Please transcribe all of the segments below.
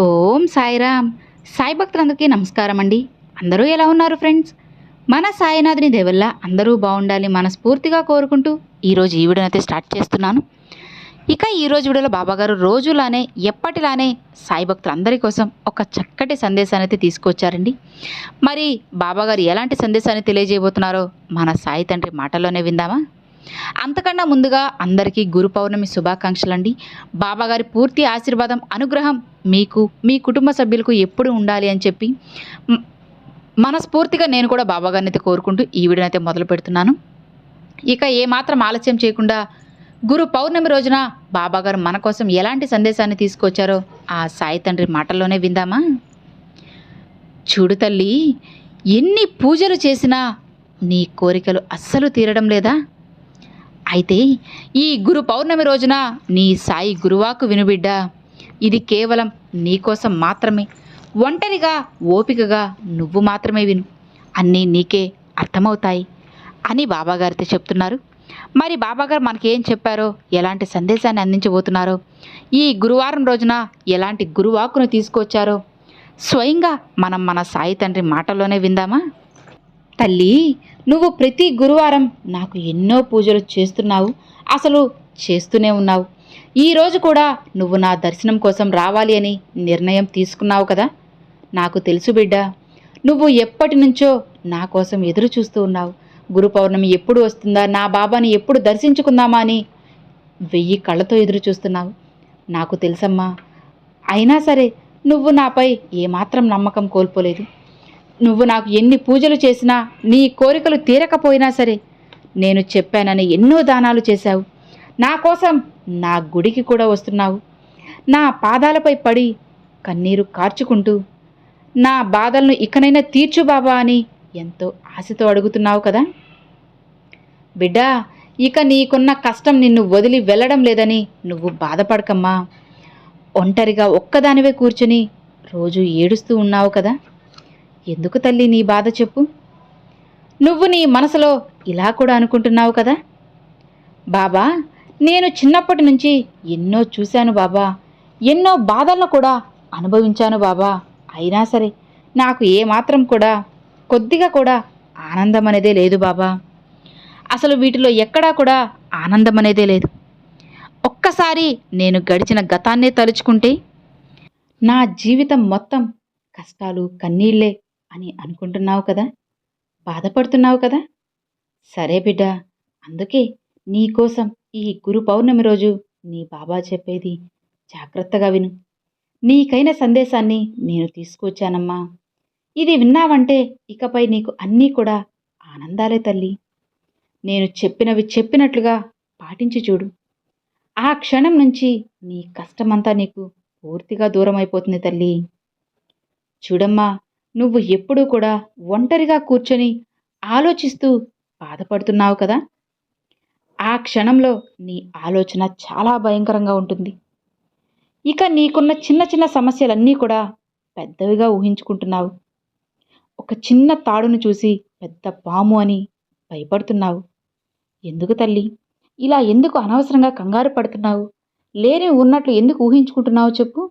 ఓం సాయిరామ్. సాయి భక్తులందరికీ నమస్కారం అండి అందరూ ఎలా ఉన్నారు ఫ్రెండ్స్? మన సాయినాథుని దేవల్ల అందరూ బాగుండాలి మనస్ఫూర్తిగా కోరుకుంటూ ఈరోజు ఈ వీడియోని అయితే స్టార్ట్ చేస్తున్నాను. ఇక ఈరోజు వీడియోలో బాబాగారు రోజులానే ఎప్పటిలానే సాయి భక్తులందరి కోసం ఒక చక్కటి సందేశాన్ని అయితే తీసుకొచ్చారండి. మరి బాబాగారు ఎలాంటి సందేశాన్ని తెలియజేయబోతున్నారో మన సాయి తండ్రి మాటల్లోనే విందామా? అంతకన్నా ముందుగా అందరికీ గురు పౌర్ణమి శుభాకాంక్షలు అండి బాబాగారి పూర్తి ఆశీర్వాదం అనుగ్రహం మీకు మీ కుటుంబ సభ్యులకు ఎప్పుడు ఉండాలి అని చెప్పి మనస్ఫూర్తిగా నేను కూడా బాబాగారిని అయితే కోరుకుంటూ ఈ వీడియోని అయితే మొదలు పెడుతున్నాను. ఇక ఏమాత్రం ఆలస్యం చేయకుండా గురు పౌర్ణమి రోజున బాబాగారు మన కోసం ఎలాంటి సందేశాన్ని తీసుకొచ్చారో ఆ సాయి తండ్రి మాటల్లోనే విందామా? చూడు తల్లి ఎన్ని పూజలు చేసినా నీ కోరికలు అస్సలు తీరడం లేదా? అయితే ఈ గురు పౌర్ణమి రోజున నీ సాయి గురువాకు వినుబిడ్డ ఇది కేవలం నీకోసం మాత్రమే. ఒంటరిగా ఓపికగా నువ్వు మాత్రమే విను. అన్నీ నీకే అర్థమవుతాయి అని బాబాగారితో చెప్తున్నారు. మరి బాబాగారు మనకేం చెప్పారో ఎలాంటి సందేశాన్ని అందించబోతున్నారో ఈ గురువారం రోజున ఎలాంటి గురువాకును తీసుకొచ్చారో స్వయంగా మనం మన సాయి తండ్రి మాటల్లోనే విందామా? తల్లి నువ్వు ప్రతి గురువారం నాకు ఎన్నో పూజలు చేస్తున్నావు అసలు చేస్తూనే ఉన్నావు. ఈరోజు కూడా నువ్వు నా దర్శనం కోసం రావాలి అని నిర్ణయం తీసుకున్నావు కదా? నాకు తెలుసు బిడ్డ నువ్వు ఎప్పటి నుంచో నా కోసం ఎదురు చూస్తూ ఉన్నావు. గురు పౌర్ణమి ఎప్పుడు వస్తుందా నా బాబాని ఎప్పుడు దర్శించుకుందామా అని వెయ్యి కళ్ళతో ఎదురు చూస్తున్నావు. నాకు తెలుసమ్మా అయినా సరే నువ్వు నాపై ఏమాత్రం నమ్మకం కోల్పోలేదు. నువ్వు నాకు ఎన్ని పూజలు చేసినా నీ కోరికలు తీరకపోయినా సరే నేను చెప్పానని ఎన్నో దానాలు చేశావు. నా కోసం నా గుడికి కూడా వస్తున్నావు. నా పాదాలపై పడి కన్నీరు కార్చుకుంటూ నా బాధలను ఇకనైనా తీర్చు బాబా అని ఎంతో ఆశతో అడుగుతున్నావు కదా? బిడ్డా ఇక నీకున్న కష్టం నిన్ను వదిలి వెళ్ళడం లేదని నువ్వు బాధపడకమ్మా. ఒంటరిగా ఒక్కదానివే కూర్చుని రోజు ఏడుస్తూ ఉన్నావు కదా? ఎందుకు తల్లి నీ బాధ చెప్పు? నువ్వు నీ మనసులో ఇలా కూడా అనుకుంటున్నావు కదా? బాబా నేను చిన్నప్పటి నుంచి ఎన్నో చూశాను బాబా. ఎన్నో బాధలను కూడా అనుభవించాను బాబా. అయినా సరే నాకు ఏమాత్రం కూడా కొద్దిగా కూడా ఆనందం అనేదే లేదు బాబా. అసలు వీటిలో ఎక్కడా కూడా ఆనందం అనేదే లేదు. ఒక్కసారి నేను గడిచిన గతాన్నే తలుచుకుంటే నా జీవితం మొత్తం కష్టాలు కన్నీళ్ళే అని అనుకుంటున్నావు కదా? బాధపడుతున్నావు కదా? సరే బిడ్డ అందుకే నీకోసం ఈ గురు పౌర్ణమి రోజు నీ బాబా చెప్పేది జాగ్రత్తగా విను. నీకైన సందేశాన్ని నేను తీసుకొచ్చానమ్మా. ఇది విన్నావంటే ఇకపై నీకు అన్నీ కూడా ఆనందాలే తల్లి. నేను చెప్పినవి చెప్పినట్లుగా పాటించి చూడు. ఆ క్షణం నుంచి నీ కష్టమంతా నీకు పూర్తిగా దూరం అయిపోతుంది తల్లి. చూడమ్మా నువ్వు ఎప్పుడూ కూడా ఒంటరిగా కూర్చొని ఆలోచిస్తూ బాధపడుతున్నావు కదా? ఆ క్షణంలో నీ ఆలోచన చాలా భయంకరంగా ఉంటుంది. ఇక నీకున్న చిన్న చిన్న సమస్యలన్నీ కూడా పెద్దవిగా ఊహించుకుంటున్నావు. ఒక చిన్న తాడును చూసి పెద్ద పాము అని భయపడుతున్నావు. ఎందుకు తల్లి? ఇలా ఎందుకు అనవసరంగా కంగారు పడుతున్నావు? లేని ఉన్నట్లు ఎందుకు ఊహించుకుంటున్నావు చెప్పు.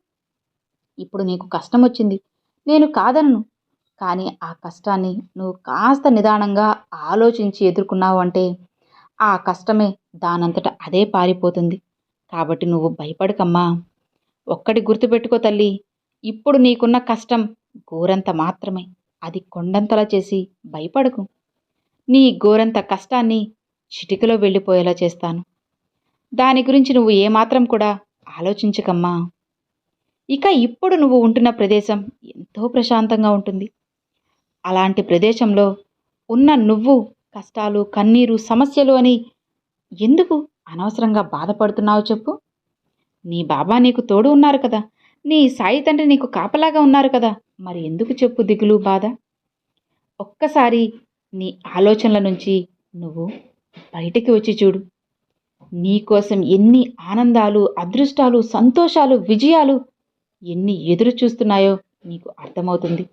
ఇప్పుడు నీకు కష్టం వచ్చింది నేను కాదనను. కానీ ఆ కష్టాన్ని నువ్వు కాస్త నిదానంగా ఆలోచించి ఎదుర్కొన్నావు అంటే ఆ కష్టమే దానంతట అదే పారిపోతుంది. కాబట్టి నువ్వు భయపడకమ్మా. ఒక్కటి గుర్తుపెట్టుకో తల్లి ఇప్పుడు నీకున్న కష్టం గోరంత మాత్రమే. అది కొండంతలా చేసి భయపడకు. నీ గోరంత కష్టాన్ని చిటికలో వెళ్ళిపోయేలా చేస్తాను. దాని గురించి నువ్వు ఏమాత్రం కూడా ఆలోచించకమ్మా. ఇక ఇప్పుడు నువ్వు ఉంటున్న ప్రదేశం ఎంతో ప్రశాంతంగా ఉంటుంది. అలాంటి ప్రదేశంలో ఉన్న నువ్వు కష్టాలు కన్నీరు సమస్యలు అని ఎందుకు అనవసరంగా బాధపడుతున్నావు చెప్పు? నీ బాబా నీకు తోడు ఉన్నారు కదా. నీ సాయి తండ్రి నీకు కాపలాగా ఉన్నారు కదా. మరి ఎందుకు చెప్పు దిగులు బాధ? ఒక్కసారి నీ ఆలోచనల నుంచి నువ్వు బయటికి వచ్చి చూడు. నీకోసం ఎన్ని ఆనందాలు అదృష్టాలు సంతోషాలు విజయాలు ఎన్ని ఎదురు చూస్తున్నాయో నీకు అర్థమవుతుంది.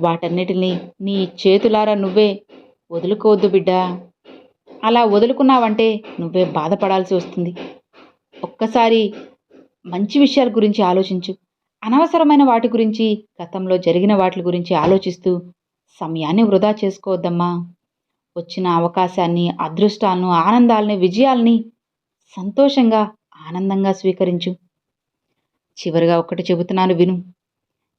వాటన్నిటిని నీ చేతులారా నువ్వే వదులుకోవద్దు బిడ్డా. అలా వదులుకున్నావంటే నువ్వే బాధపడాల్సి వస్తుంది. ఒక్కసారి మంచి విషయాల గురించి ఆలోచించు. అనవసరమైన వాటి గురించి గతంలో జరిగిన వాటి గురించి ఆలోచిస్తూ సమయాన్ని వృధా చేసుకోవద్దమ్మా. వచ్చిన అవకాశాన్ని అదృష్టాలను ఆనందాలని విజయాల్ని సంతోషంగా ఆనందంగా స్వీకరించు. చివరిగా ఒకటి చెబుతున్నాను విను.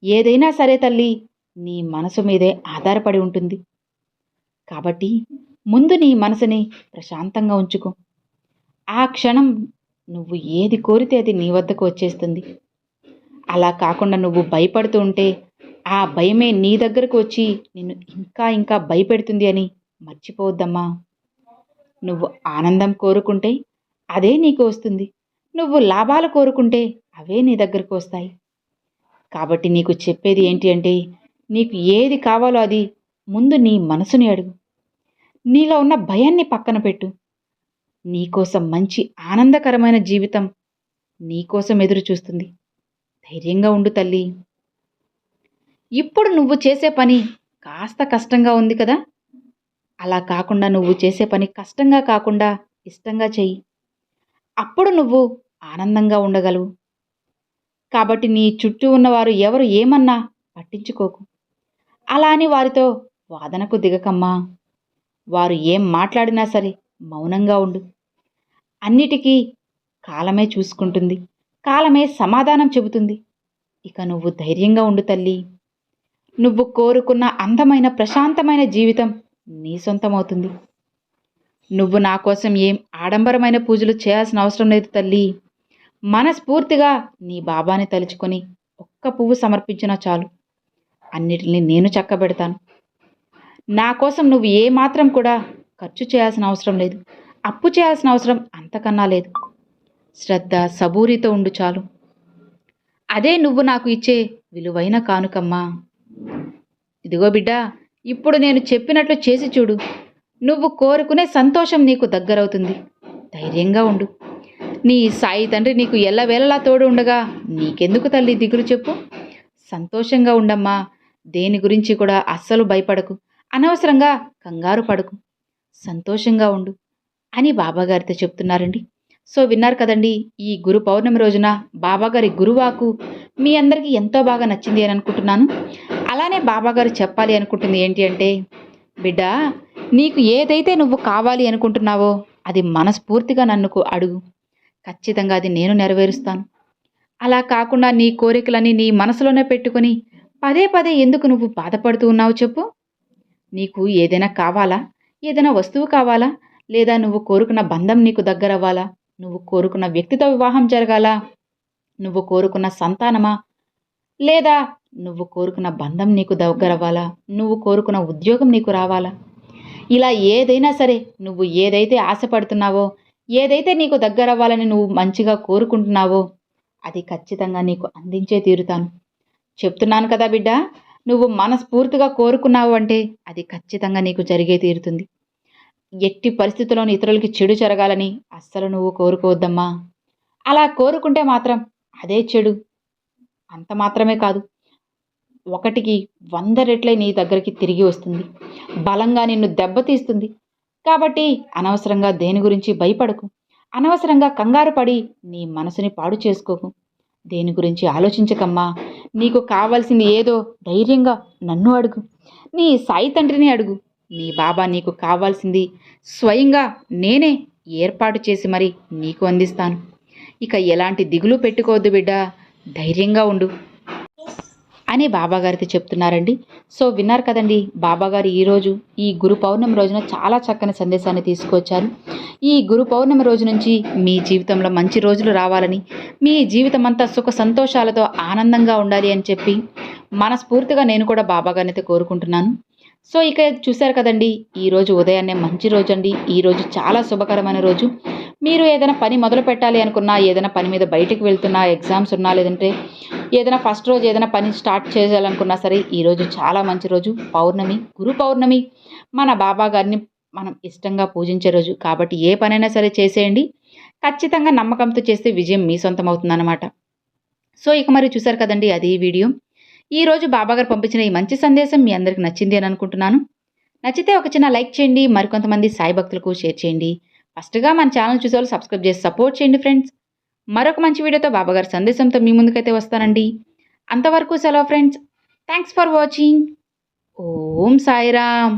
ఏదైనా సరే తల్లి నీ మనసు మీదే ఆధారపడి ఉంటుంది. కాబట్టి ముందు నీ మనసుని ప్రశాంతంగా ఉంచుకో. ఆ క్షణం నువ్వు ఏది కోరితే అది నీ వద్దకు వచ్చేస్తుంది. అలా కాకుండా నువ్వు భయపడుతూ ఉంటే ఆ భయమే నీ దగ్గరకు వచ్చి నిన్ను ఇంకా ఇంకా భయపెడుతుంది అని మర్చిపోవద్దమ్మా. నువ్వు ఆనందం కోరుకుంటే అదే నీకు వస్తుంది. నువ్వు లాభాలు కోరుకుంటే అవే నీ దగ్గరకు వస్తాయి. కాబట్టి నీకు చెప్పేది ఏంటి అంటే నీకు ఏది కావాలో అది ముందు నీ మనసుని అడుగు. నీలో ఉన్న భయాన్ని పక్కన పెట్టు. నీకోసం మంచి ఆనందకరమైన జీవితం నీకోసం ఎదురు చూస్తుంది. ధైర్యంగా ఉండు తల్లి. ఇప్పుడు నువ్వు చేసే పని కాస్త కష్టంగా ఉంది కదా? అలా కాకుండా నువ్వు చేసే పని కష్టంగా కాకుండా ఇష్టంగా చెయ్యి. అప్పుడు నువ్వు ఆనందంగా ఉండగలవు. కాబట్టి నీ చుట్టూ ఉన్నవారు ఎవరు ఏమన్నా పట్టించుకోకు. అలా అని వారితో వాదనకు దిగకమ్మా. వారు ఏం మాట్లాడినా సరే మౌనంగా ఉండు. అన్నిటికీ కాలమే చూసుకుంటుంది. కాలమే సమాధానం చెబుతుంది. ఇక నువ్వు ధైర్యంగా ఉండు తల్లి. నువ్వు కోరుకున్న అందమైన ప్రశాంతమైన జీవితం నీ సొంతమవుతుంది. నువ్వు నా కోసం ఏం ఆడంబరమైన పూజలు చేయాల్సిన అవసరం లేదు తల్లి. మనస్ఫూర్తిగా నీ బాబాని తలుచుకొని ఒక్క పువ్వు సమర్పించినా చాలు. అన్నిటిని నేను చక్కబెడతాను. నా కోసం నువ్వు ఏమాత్రం కూడా ఖర్చు చేయాల్సిన అవసరం లేదు. అప్పు చేయాల్సిన అవసరం అంతకన్నా లేదు. శ్రద్ధ సబూరితో ఉండు చాలు. అదే నువ్వు నాకు ఇచ్చే విలువైన కానుకమ్మా. ఇదిగో బిడ్డ ఇప్పుడు నేను చెప్పినట్లు చేసి చూడు. నువ్వు కోరుకునే సంతోషం నీకు దగ్గరవుతుంది. ధైర్యంగా ఉండు. నీ సాయి తండ్రి నీకు ఎల్లవేళలా తోడు ఉండగా నీకెందుకు తల్లి దిగులు చెప్పు? సంతోషంగా ఉండమ్మా. దేని గురించి కూడా అస్సలు భయపడకు. అనవసరంగా కంగారు పడకు. సంతోషంగా ఉండు అని బాబాగారితో చెప్తున్నారండి. సో విన్నారు కదండి ఈ గురు పౌర్ణమి రోజున బాబాగారి గురువాకు మీ అందరికీ ఎంతో బాగా నచ్చింది అని అనుకుంటున్నాను. అలానే బాబాగారు చెప్పాలి అనుకుంటుంది ఏంటి అంటే బిడ్డ నీకు ఏదైతే నువ్వు కావాలి అనుకుంటున్నావో అది మనస్ఫూర్తిగా నన్నుకు అడుగు. ఖచ్చితంగా అది నేను నెరవేరుస్తాను. అలా కాకుండా నీ కోరికలని నీ మనసులోనే పెట్టుకొని పదే పదే ఎందుకు నువ్వు బాధపడుతూ ఉన్నావు చెప్పు? నీకు ఏదైనా కావాలా? ఏదైనా వస్తువు కావాలా? లేదా నువ్వు కోరుకున్న బంధం నీకు దగ్గరవ్వాలా? నువ్వు కోరుకున్న వ్యక్తితో వివాహం జరగాల? నువ్వు కోరుకున్న సంతానమా? లేదా నువ్వు కోరుకున్న బంధం నీకు దగ్గరవ్వాలా? నువ్వు కోరుకున్న ఉద్యోగం నీకు రావాలా? ఇలా ఏదైనా సరే నువ్వు ఏదైతే ఆశపడుతున్నావో ఏదైతే నీకు దగ్గరవ్వాలని నువ్వు మంచిగా కోరుకుంటున్నావో అది ఖచ్చితంగా నీకు అందించే తీరుతాను. చెప్తున్నాను కదా బిడ్డ నువ్వు మనస్ఫూర్తిగా కోరుకున్నావు అంటే అది ఖచ్చితంగా నీకు జరిగే తీరుతుంది. ఎట్టి పరిస్థితుల్లోని ఇతరులకి చెడు జరగాలని అస్సలు నువ్వు కోరుకోవద్దమ్మా. అలా కోరుకుంటే మాత్రం అదే చెడు. అంత మాత్రమే కాదు ఒకటికి వంద రెట్లే నీ దగ్గరికి తిరిగి వస్తుంది. బలంగా నిన్ను దెబ్బతీస్తుంది కాబట్టి అనవసరంగా దేని గురించి భయపడకు. అనవసరంగా కంగారు పడి నీ మనసుని పాడు చేసుకోకు. దేని గురించి ఆలోచించకమ్మా. నీకు కావాల్సింది ఏదో ధైర్యంగా నన్ను అడుగు. నీ సాయి తండ్రిని అడుగు. నీ బాబా నీకు కావాల్సింది స్వయంగా నేనే ఏర్పాటు చేసి మరి నీకు అందిస్తాను. ఇక ఎలాంటి దిగులు పెట్టుకోవద్దు బిడ్డ. ధైర్యంగా ఉండు. అని బాబాగారితో చెప్తున్నారండి. సో విన్నారు కదండి బాబాగారు ఈరోజు ఈ గురు పౌర్ణమి రోజున చాలా చక్కని సందేశాన్ని తీసుకొచ్చారు. ఈ గురు పౌర్ణమి రోజు నుంచి మీ జీవితంలో మంచి రోజులు రావాలని మీ జీవితం అంతా సుఖ సంతోషాలతో ఆనందంగా ఉండాలి అని చెప్పి మనస్ఫూర్తిగా నేను కూడా బాబాగారిని అయితే కోరుకుంటున్నాను. సో ఇక చూశారు కదండి ఈరోజు ఉదయాన్నే మంచి రోజు అండి ఈరోజు చాలా శుభకరమైన రోజు. మీరు ఏదైనా పని మొదలు పెట్టాలి అనుకున్నా ఏదైనా పని మీద బయటకు వెళ్తున్నా ఎగ్జామ్స్ ఉన్నా లేదంటే ఏదైనా ఫస్ట్ రోజు ఏదైనా పని స్టార్ట్ చేయాలనుకున్నా సరే ఈరోజు చాలా మంచి రోజు. పౌర్ణమి గురు పౌర్ణమి. మన బాబా గారిని మనం ఇష్టంగా పూజించే రోజు. కాబట్టి ఏ పనైనా సరే చేసేయండి. ఖచ్చితంగా నమ్మకంతో చేస్తే విజయం మీ సొంతం అవుతుందన్నమాట. సో ఇక మరి చూసారు కదండి అది ఈ వీడియో. ఈ రోజు బాబాగారు పంపించిన ఈ మంచి సందేశం మీ అందరికి నచ్చింది అని అనుకుంటున్నాను. నచ్చితే ఒక చిన్న లైక్ చేయండి. మరికొంతమంది సాయి భక్తులకు షేర్ చేయండి. ఫస్ట్గా మన ఛానల్ చూసే వాళ్ళు సబ్స్క్రైబ్ చేసి సపోర్ట్ చేయండి ఫ్రెండ్స్. మరొక మంచి వీడియోతో బాబాగారి సందేశంతో మీ ముందుకైతే వస్తానండి. అంతవరకు సెలవు friends. Thanks for watching. Om Sairam.